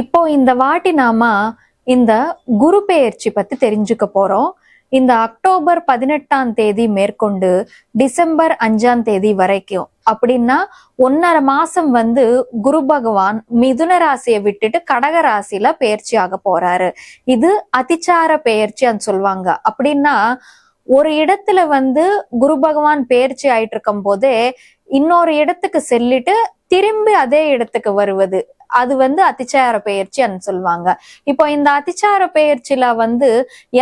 இப்போ இந்த வாட்டி நாம இந்த குரு பெயர்ச்சி பத்தி தெரிஞ்சுக்க போறோம். இந்த அக்டோபர் பதினெட்டாம் தேதி மேற்கொண்டு டிசம்பர் அஞ்சாம் தேதி வரைக்கும் அப்படின்னா ஒன்னரை மாசம் வந்து குரு பகவான் மிதுன ராசியை விட்டுட்டு கடக ராசியில பெயர்ச்சி ஆக போறாரு. இது அதிச்சார பெயர்ச்சின்னு சொல்லுவாங்க. அப்படின்னா ஒரு இடத்துல வந்து குரு பகவான் பெயர்ச்சி ஆயிட்டு இருக்கும் போதே இன்னொரு இடத்துக்கு செல்லிட்டு திரும்பி அதே இடத்துக்கு வருவது. அது வந்து அத்திச்சார பெயர்ச்சின்னு சொல்லுவாங்க இப்போ இந்த அதிச்சார பெயர்ச்சியில வந்து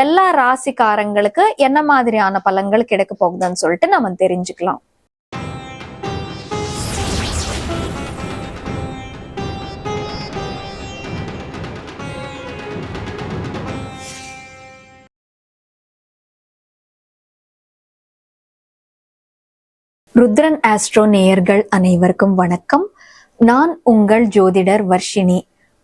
எல்லா ராசிக்காரங்களுக்கு என்ன மாதிரியான பலன்கள் கிடைக்க போகுதுன்னு சொல்லிட்டு நம்ம தெரிஞ்சுக்கலாம். ருத்ரன் ஆஸ்ட்ரோ நேயர்கள் அனைவருக்கும் வணக்கம். நான் உங்கள் ஜோதிடர் வர்ஷினி.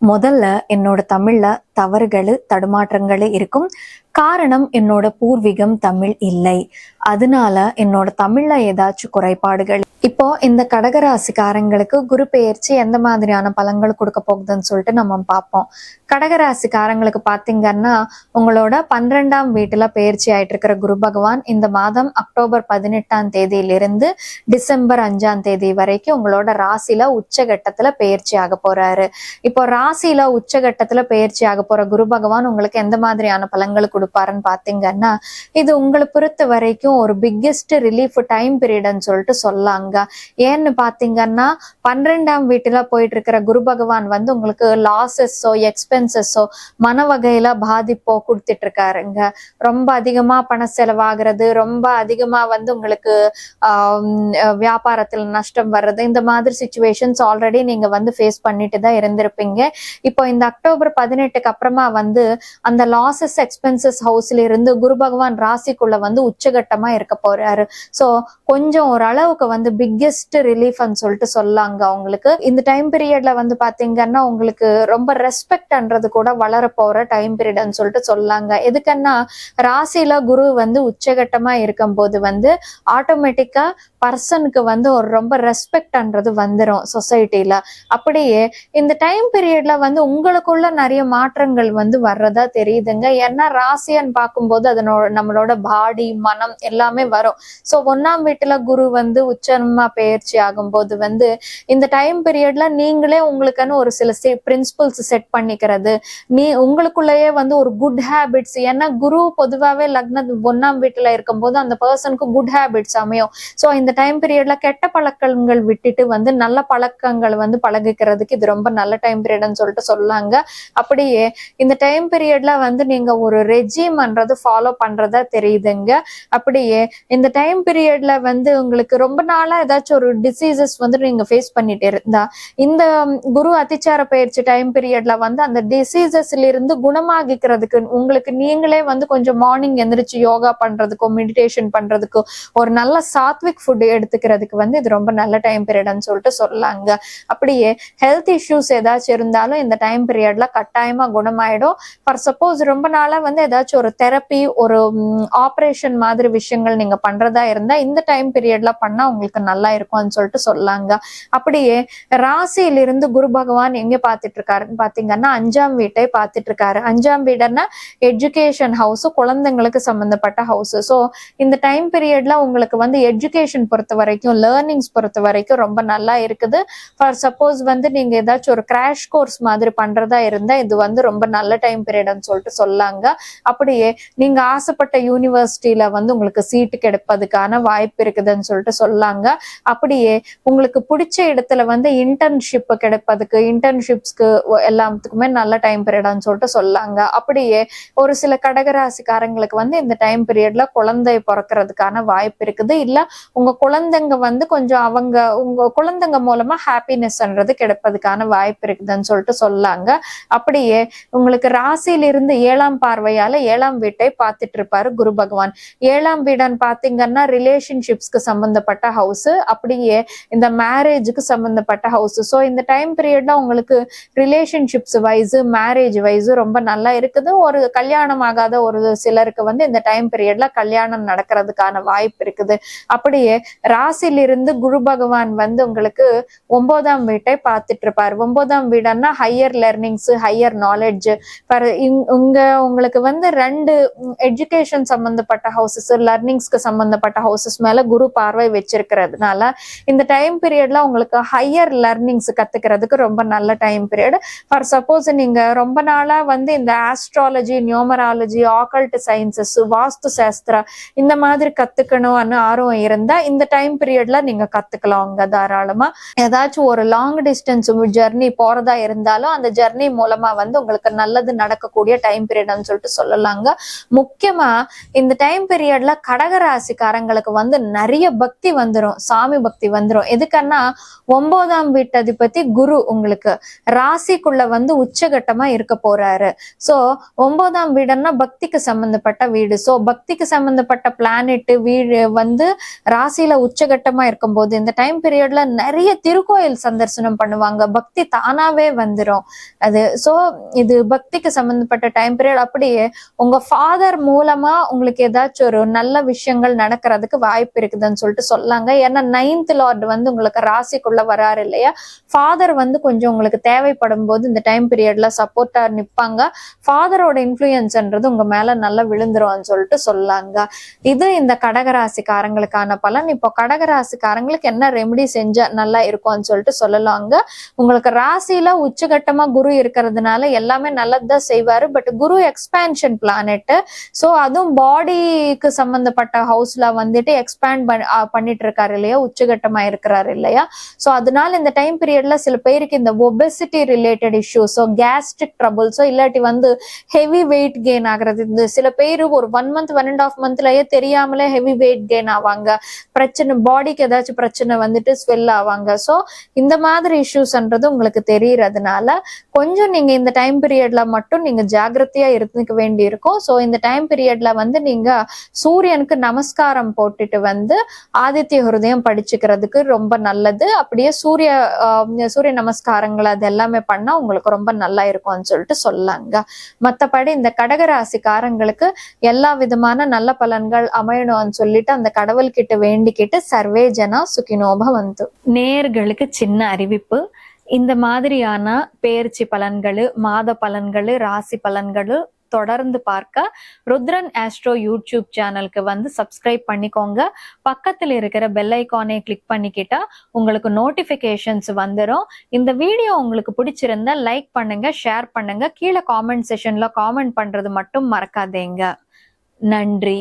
முதல்ல என்னோட தமிழ்ல தவறுகள் தடுமாற்றங்கள் இருக்கும். காரணம் என்னோட பூர்வீகம் தமிழ் இல்லை. அதனால என்னோட தமிழ்ல ஏதாச்சும் குறைபாடுகள் இப்போ இந்த கடகராசிக்காரங்களுக்கு குரு பெயர்ச்சி எந்த மாதிரியான பலன்கள் கொடுக்க போகுதுன்னு சொல்லிட்டு நம்ம பார்ப்போம். கடகராசிக்காரங்களுக்கு பார்த்தீங்கன்னா உங்களோட பன்னிரெண்டாம் வீட்டுல பெயர்ச்சி ஆயிட்டு இருக்கிற குரு பகவான் இந்த மாதம் அக்டோபர் பதினெட்டாம் தேதியிலிருந்து டிசம்பர் அஞ்சாம் தேதி வரைக்கும் உங்களோட ராசியில உச்சகட்டத்துல பெயர்ச்சி ஆக போறாரு. இப்போ ராசியில உச்சகட்டத்துல பெயர்ச்சி ஆக போற குரு பகவான் உங்களுக்கு எந்த மாதிரியான பலன்கள் கொடுப்பாருன்னு பாத்தீங்கன்னா இது உங்களை பொறுத்த வரைக்கும் ஒரு பிக்கெஸ்ட் ரிலீஃப் டைம் பீரியட்னு சொல்லிட்டு சொல்லாங்க. ஏன்னு பாத்தீங்கன்னா பன்னிரெண்டாம் வீட்டுல போயிட்டு இருக்கிற குரு பகவான் வந்து உங்களுக்கு லாசஸோ எக்ஸ்பென்சஸோ மன வகையில பாதிப்போ கொடுத்துட்டு இருக்காருங்க ரொம்ப அதிகமா பண செலவாகிறது ரொம்ப அதிகமா வந்து உங்களுக்கு வியாபாரத்துல நஷ்டம் வர்றது இந்த மாதிரி சுச்சுவேஷன்ஸ் ஆல்ரெடி நீங்க வந்து ஃபேஸ் பண்ணிட்டு தான் இருந்திருப்பீங்க. இப்போ இந்த அக்டோபர் பதினெட்டுக்கு அப்புறமா வந்து அந்த லாசஸ் எக்ஸ்பென்சஸ் ஹவுஸ்ல இருந்து குரு பகவான் ராசிக்குள்ள வந்து உச்சகட்டமா இருக்க போறாரு. சோ கொஞ்சம் ஓரளவுக்கு வந்து பிக்கெஸ்ட் ரிலீஃப்னு சொல்லிட்டு சொல்லாங்க அவங்களுக்கு. இந்த டைம் பீரியட்ல வந்து பாத்தீங்கன்னா உங்களுக்கு ரொம்ப ரெஸ்பெக்ட்ன்றது கூட வளர போற டைம் பீரியட்னு சொல்லிட்டு சொல்லாங்க. எதுக்குன்னா ராசியில குரு வந்து உச்சகட்டமா இருக்கும்போது வந்து ஆட்டோமேட்டிக்கா பர்சனுக்கு வந்து ஒரு ரொம்ப ரெஸ்பெக்ட்ன்றது வந்துடும் சொசைட்டில அப்படியே இந்த டைம் பீரியட்ல வந்து உங்களுக்குள்ள நிறைய மாற்றங்கள் வந்து வர்றதா தெரியுதுங்க. ஏன்னா ராசியன்னு பார்க்கும்போது அதனோட நம்மளோட பாடி மனம் எல்லாமே வரும். ஸோ ஒன்னாம் வீட்டுல குரு வந்து உச்சம் பயிற்சி ஆகும்போது வந்து இந்த டைம் பீரியட்ல நீங்களே உங்களுக்குன்னு ஒரு சில பிரின்சிபல்ஸ் செட் பண்ணிக்கிறது. நீ உங்களுக்குள்ளேயே வந்து ஒரு குட் ஹேபிட்ஸ் ஏன்னா குரு பொதுவாகவே லக்ன ஒன்னாம் வீட்டுல இருக்கும்போது அந்த பர்சனுக்கு குட் ஹேபிட்ஸ் அமையும். ஸோ இந்த டைம் பீரியட்ல கெட்ட பழக்கங்கள் விட்டுட்டு வந்து நல்ல பழக்கங்கள் வந்து பழகிக்கிறதுக்கு இது ரொம்ப நல்ல டைம் பீரியட்னு சொல்லிட்டு சொல்லாங்க. அப்படியே இந்த டைம் பீரியட்ல வந்து நீங்க ஒரு ரெஜிம்ன்றது ஃபாலோ பண்றதா தெரியுதுங்க. அப்படியே இந்த டைம் பீரியட்ல வந்து உங்களுக்கு ரொம்ப நாளா ஏதாச்சும் ஒரு டிசீசஸ் வந்து நீங்க ஃபேஸ் பண்ணிட்டு இருந்தா இந்த குரு அதிச்சார பயிற்சி டைம் பீரியட்ல வந்து அந்த டிசீசஸ்ல இருந்து குணமாகிக்கிறதுக்கு உங்களுக்கு நீங்களே வந்து கொஞ்சம் மார்னிங் எந்திரிச்சு யோகா பண்றதுக்கோ மெடிடேஷன் பண்றதுக்கோ ஒரு நல்ல சாத்விக் ஃபுட் எடுத்துக்கிறதுக்கு வந்து இது ரொம்ப நல்ல டைம் பீரியட்னு சொல்லிட்டு சொல்லலாங்க அப்படியே ஹெல்த் இஷ்யூஸ் ஏதாச்சும் இருந்தாலும் இந்த டைம் பீரியட்ல கட்டாயமா குணமாயிடும். ஃபார் சப்போஸ் ரொம்ப நாளா வந்து ஏதாச்சும் ஒரு தெரப்பி ஒரு ஆப்ரேஷன் மாதிரி விஷயங்கள் நீங்க பண்றதா இருந்தா இந்த டைம் பீரியட்ல பண்ணா உங்களுக்கு நல்லா இருக்கும்னு சொல்லிட்டு சொல்லாங்க. அப்படியே ராசியிலிருந்து குரு பகவான் எங்க பார்த்துட்டு இருக்காருன்னு பாத்தீங்கன்னா அஞ்சாம் வீட்டை பார்த்துட்டு இருக்காரு அஞ்சாம் வீடுன்னா எஜுகேஷன் ஹவுஸ் குழந்தைங்களுக்கு சம்பந்தப்பட்ட ஹவுஸ் ஸோ இந்த டைம் பீரியட்ல உங்களுக்கு வந்து எஜுகேஷன் பொறுத்த வரைக்கும் லேர்னிங்ஸ் பொறுத்த வரைக்கும் ரொம்ப நல்லா இருக்குது. ஃபார் சப்போஸ் வந்து நீங்க ஏதாச்சும் ஒரு கிராஷ் கோர்ஸ் மாதிரி பண்றதா இருந்தா இது வந்து ரொம்ப நல்ல டைம் பீரியட்னு சொல்லிட்டு சொல்லாங்க. அப்படியே நீங்க ஆசைப்பட்ட யூனிவர்சிட்டியில வந்து உங்களுக்கு சீட்டு கிடைப்பதுக்கான வாய்ப்பு இருக்குதுன்னு சொல்லிட்டு சொல்லாங்க. அப்படியே உங்களுக்கு பிடிச்ச இடத்துல வந்து இன்டர்ன்ஷிப் கிடைப்பதுக்கு இன்டர்ன்ஷிப்ஸ்க்கு எல்லாத்துக்குமே நல்ல டைம் பீரியட்னு சொல்லிட்டு சொல்லாங்க. அப்படியே ஒரு சில கடகராசிக்காரங்களுக்கு வந்து இந்த டைம் பீரியட்ல குழந்தை பிறக்கிறதுக்கான வாய்ப்பு இருக்குது. இல்ல உங்க குழந்தைங்க வந்து கொஞ்சம் அவங்க உங்க குழந்தைங்க மூலமா ஹாப்பினஸ்ன்றது கிடைப்பதுக்கான வாய்ப்பு இருக்குதுன்னு சொல்லிட்டு சொல்லாங்க. அப்படியே உங்களுக்கு ராசியிலிருந்து ஏழாம் பார்வையால ஏழாம் வீட்டை பார்த்துட்டு இருப்பாரு குரு பகவான். ஏழாம் வீடன் பாத்தீங்கன்னா ரிலேஷன்ஷிப்ஸ்க்கு சம்பந்தப்பட்ட ஹவுஸ் அப்படியே இந்த மேரேஜுக்கு சம்பந்தப்பட்ட ஹவுஸ் ஸோ இந்த டைம் பீரியட்ல உங்களுக்கு ரிலேஷன்ஷிப்ஸ் வைஸ் மேரேஜ் வைஸ் ரொம்ப நல்லா இருக்குது. ஒரு கல்யாணம் ஆகாத ஒரு சிலருக்கு வந்து இந்த டைம் பீரியட்ல கல்யாணம் நடக்கிறதுக்கான வாய்ப்பு இருக்குது. அப்படியே ராசிலிருந்து குரு பகவான் வந்து உங்களுக்கு ஒன்பதாம் வீட்டை பார்த்துட்டு இருப்பார் ஒன்பதாம் வீடுன்னா ஹையர் லேர்னிங்ஸ் ஹையர் நாலேஜ் இங்க உங்களுக்கு வந்து ரெண்டு எஜுகேஷன் சம்பந்தப்பட்ட ஹவுசஸ் லேர்னிங்ஸ்க்கு சம்பந்தப்பட்ட ஹவுசஸ் மேல குரு பார்வை வச்சிருக்கிறது. வச்சிருக்கிறதுனால இந்த டைம் பீரியட்ல உங்களுக்கு ஹையர் லேர்னிங்ஸ் கத்துக்கிறதுக்கு ரொம்ப நல்ல டைம் பீரியட் ஃபார் சப்போஸ் நீங்க ரொம்ப நாளா வந்து இந்த astrology numerology occult sciences vastu shastra இந்த மாதிரி கத்துக்கணும்னு ஆர்வம் இருந்தா இந்த டைம் பீரியட்ல நீங்க கத்துக்கலாம் அங்க தாராளமா. ஏதாச்சும் ஒரு லாங் டிஸ்டன்ஸ் ஜெர்னி போறதா இருந்தாலும் அந்த ஜெர்னி மூலமா வந்து உங்களுக்கு நல்லது நடக்கக்கூடிய டைம் பீரியட்னு சொல்லிட்டு சொல்லலாங்க. முக்கியமா இந்த டைம் பீரியட்ல கடகராசிக்காரங்களுக்கு வந்து நிறைய பக்தி வந்துரும். சாமி பக்தி வந்துரும். எதுக்கன்னா ஒன்பதாம் வீட்டதிபதி குரு உங்களுக்கு ராசிக்குள்ள வந்து உச்சகட்டமா இருக்க போறாரு. சோ ஒன்பதாம் வீடுன்னா பக்திக்கு சம்பந்தப்பட்ட வீடு. சோ பக்திக்கு சம்பந்தப்பட்ட பிளானெட் வீடு வந்து ராசியில உச்சகட்டமா இருக்கும்போது இந்த டைம் பீரியட்ல நிறைய திருக்கோயில் சந்தர்சனம் பண்ணுவாங்க. பக்தி தானாவே வந்துரும். அது சோ இது பக்திக்கு சம்பந்தப்பட்ட டைம் பீரியட் அப்படியே உங்க ஃபாதர் மூலமா உங்களுக்கு ஏதாச்சும் ஒரு நல்ல விஷயங்கள் நடக்கிறதுக்கு வாய்ப்பு இருக்குதுன்னு சொல்லிட்டு சொல்லாங்க. ஏன்னா நைன்த் லார்ட் வந்து உங்களுக்கு ராசிக்குள்ள வராரு இல்லையா? ஃபாதர் வந்து கொஞ்சம் உங்களுக்கு தேவைப்படும் போது இந்த டைம் பீரியட்ல சப்போர்ட்டா நிப்பாங்க. ஃபாதரோட இன்ஃபுளுயன்ஸ்ன்றது உங்க மேல நல்லா விழுந்துரும்னு சொல்லிட்டு சொல்லாங்க. இது இந்த கடகராசிக்காரங்களுக்கான பலன். இப்போ கடகராசிக்காரங்களுக்கு என்ன ரெமெடி செஞ்சா நல்லா இருக்கும்னு சொல்லிட்டு சொல்லலாங்க. உங்களுக்கு ராசியில உச்சகட்டமா குரு இருக்கிறதுனால எல்லாமே நல்லதுதான் செய்வாரு. But Guru expansion planet so அதுவும் பாடிக்கு சம்பந்தப்பட்ட ஹவுஸ்ல வந்துட்டு எக்ஸ்பேண்ட் பண்ணிட்டு இருக்காரு இல்லையா? உச்சகட்டமா இருக்கிறாரு இல்லையா? சோ அதனால இந்த டைம் பீரியட்ல சில பேருக்கு இந்த ஒபெசிட்டி ரிலேட்டட் இஷ்யூஸோ கேஸ்ட்ரிக் ட்ரபுள்ஸோ இல்லாட்டி வந்து ஹெவி வெயிட் கெயின் ஆகுறது இந்த சில பேர் ஒரு one month one and half மந்த்லயே தெரியாமலே ஹெவி வெயிட் கெயின் ஆவாங்க. பிரச்சனை பாடிக்கு ஏதாச்சும் பிரச்சனை வந்துட்டு ஸ்வெல் ஆவாங்க. ஸோ இந்த மாதிரி இஷ்யூஸ்ன்றது உங்களுக்கு தெரியறதுனால கொஞ்சம் நீங்க இந்த டைம் பீரியட்ல மட்டும் நீங்க ஜாகிரதையா இருந்துக்க வேண்டி இருக்கும் ஸோ இந்த டைம் பீரியட்ல வந்து நீங்க சூரியனுக்கு நமஸ்காரம் போட்டுட்டு வந்து ஆதித்ய ஹிருதயம் படிச்சுக்கிறதுக்கு ரொம்ப நல்லது. அப்படியே சூரிய ஆஹ் சூரிய நமஸ்காரங்கள் அது எல்லாமே பண்ணா உங்களுக்கு ரொம்ப நல்லா இருக்கும்னு சொல்லிட்டு சொல்லாங்க. மத்தபடி இந்த கடகராசிக்காரங்களுக்கு எல்லா விதமான நல்ல பலன்கள் அமையணும்னு சொல்லிட்டு அந்த கடவுள் கிட்ட வேண்டிக்கிட்டு சர்வே ஜனா சுகினோப வந்து. நேர்களுக்கு சின்ன அறிவிப்பு. இந்த மாதிரியான பேர்ச்சி பலன்கள் மாத பலன்கள் ராசி பலன்கள் தொடர்ந்து பார்க்க ருத்ரன் ஆஸ்ட்ரோ யூடியூப் சேனலுக்கு வந்து சப்ஸ்கிரைப் பண்ணிக்கோங்க. பக்கத்தில் இருக்கிற பெல் ஐக்கானே கிளிக் பண்ணிக்கிட்டா உங்களுக்கு நோட்டிஃபிகேஷன்ஸ் வந்துடும் இந்த வீடியோ உங்களுக்கு பிடிச்சிருந்தா லைக் பண்ணுங்க ஷேர் பண்ணுங்க. கீழே காமெண்ட் செஷன்ல காமெண்ட் பண்றது மட்டும் மறக்காதீங்க. நன்றி.